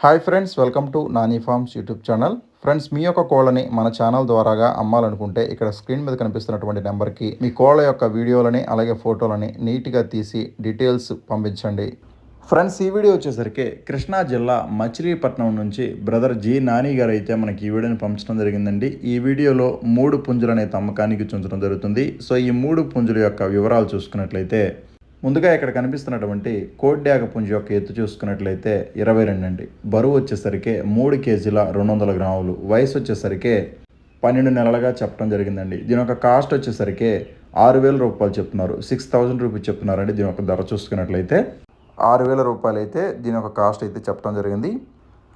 Hi friends welcome to Nani farms YouTube channel friends మీ యొక్క కోళ్ళని మన ఛానల్ ద్వారాగా అమ్మాలనుకుంటే ఇక్కడ స్క్రీన్ మీద కనిపిస్తున్నటువంటి నెంబర్కి మీ కోళ్ళ యొక్క వీడియోలని అలాగే ఫోటోలని నీట్గా తీసి డీటెయిల్స్ పంపించండి. ఫ్రెండ్స్ ఈ వీడియో వచ్చేసరికి కృష్ణా జిల్లా మచిలీపట్నం నుంచి బ్రదర్ జి నాని గారు అయితే మనకి ఈ వీడియోని పంపించడం జరిగిందండి. ఈ వీడియోలో మూడు పుంజులు అనేది అమ్మకానికి ఉంచడం జరుగుతుంది. సో ఈ మూడు పుంజుల యొక్క వివరాలు చూసుకున్నట్లయితే ముందుగా ఇక్కడ కనిపిస్తున్నటువంటి కోడ్యాగ పుంజు యొక్క ఎత్తు చూసుకున్నట్లయితే ఇరవై రెండు అండి. బరువు వచ్చేసరికి మూడు కేజీల రెండు వందల గ్రాములు. వయసు వచ్చేసరికి పన్నెండు నెలలుగా చెప్పడం జరిగిందండి. దీని యొక్క కాస్ట్ వచ్చేసరికి ఆరు వేల రూపాయలు చెప్తున్నారు. సిక్స్ థౌజండ్ రూపీస్ చెప్తున్నారండి దీని యొక్క ధర చూసుకున్నట్లయితే. ఆరు వేల రూపాయలు అయితే దీని యొక్క కాస్ట్ అయితే చెప్పడం జరిగింది.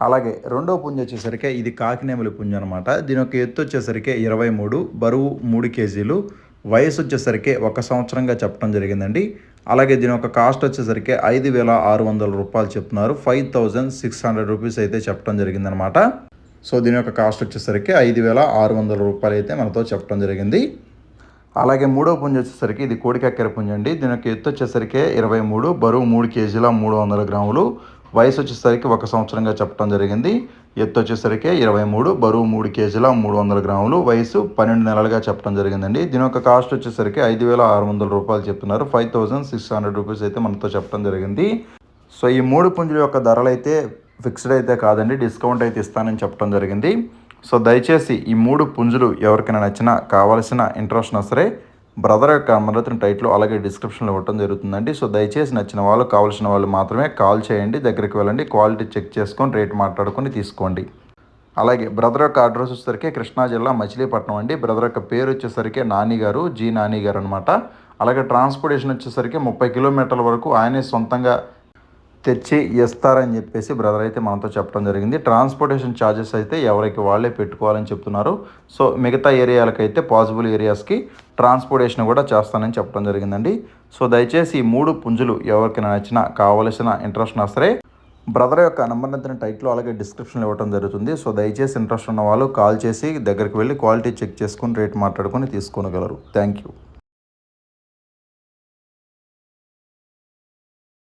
అలాగే రెండో పుంజ వచ్చేసరికి ఇది కాకినేమలి పుంజ అనమాట దీని యొక్క ఎత్తు వచ్చేసరికి ఇరవై మూడు బరువు మూడు కేజీలు. వయసు వచ్చేసరికి ఒక సంవత్సరంగా చెప్పడం జరిగిందండి. అలాగే దీని యొక్క కాస్ట్ వచ్చేసరికి ఐదు వేల ఆరు వందల రూపాయలు చెప్తున్నారు. Five thousand six hundred rupees అయితే చెప్పడం జరిగిందనమాట సో దీని యొక్క కాస్ట్ వచ్చేసరికి ఐదు వేల ఆరు వందల రూపాయలు అయితే మనతో చెప్పడం జరిగింది. అలాగే మూడో పుంజ వచ్చేసరికి ఇది కోడికక్కెర పుంజ అండి. దీని యొక్క ఎత్తు వచ్చేసరికి ఇరవై మూడు బరువు మూడు కేజీల మూడు వందల గ్రాములు. వయసు వచ్చేసరికి ఒక సంవత్సరంగా చెప్పడం జరిగింది. ఎత్తు వచ్చేసరికి ఇరవై మూడు బరువు మూడు కేజీల మూడు వందల గ్రాములు. వయసు పన్నెండు నెలలుగా చెప్పడం జరిగిందండి. దీని యొక్క కాస్ట్ వచ్చేసరికి ఐదు వేల ఆరు వందల రూపాయలు చెప్తున్నారు. Five thousand six hundred rupees అయితే మనతో చెప్పడం జరిగింది. సో ఈ మూడు పుంజుల యొక్క ధరలు అయితే ఫిక్స్డ్ అయితే కాదండి. డిస్కౌంట్ అయితే ఇస్తానని చెప్పడం జరిగింది. సో దయచేసి ఈ మూడు పుంజులు ఎవరికైనా నచ్చినా కావాల్సిన ఇంట్రెస్ట్ సరే బ్రదర్ యొక్క అమరత్న టైట్లో అలాగే డిస్క్రిప్షన్లో ఇవ్వడం జరుగుతుందండి. సో దయచేసి నచ్చిన వాళ్ళు కావాల్సిన వాళ్ళు మాత్రమే కాల్ చేయండి దగ్గరికి వెళ్ళండి క్వాలిటీ చెక్ చేసుకొని రేట్ మాట్లాడుకొని తీసుకోండి. అలాగే బ్రదర్ యొక్క అడ్రస్ వచ్చేసరికి కృష్ణా జిల్లా మచిలీపట్నం అండి. బ్రదర్ యొక్క పేరు వచ్చేసరికి నాని గారు జీ నాని గారు అనమాట అలాగే ట్రాన్స్పోర్టేషన్ వచ్చేసరికి ముప్పై కిలోమీటర్ల వరకు ఆయనే సొంతంగా తెచ్చి ఇస్తారని చెప్పేసి బ్రదర్ అయితే మనతో చెప్పడం జరిగింది. ట్రాన్స్పోర్టేషన్ ఛార్జెస్ అయితే ఎవరికి వాళ్ళే పెట్టుకోవాలని చెప్తున్నారు. సో మిగతా ఏరియాలకైతే పాసిబుల్ ఏరియాస్కి ట్రాన్స్పోర్టేషన్ కూడా చేస్తానని చెప్పడం జరిగిందండి. సో దయచేసి ఈ మూడు పుంజులు ఎవరికైనా నచ్చిన కావలసిన ఇంట్రెస్ట్ ఉన్నా సరే బ్రదర్ యొక్క నెంబర్ అయితే టైట్లో అలాగే డిస్క్రిప్షన్లో ఇవ్వడం జరుగుతుంది. సో దయచేసి ఇంట్రెస్ట్ ఉన్న వాళ్ళు కాల్ చేసి దగ్గరికి వెళ్ళి క్వాలిటీ చెక్ చేసుకుని రేట్ మాట్లాడుకొని తీసుకోగలరు థ్యాంక్ యూ.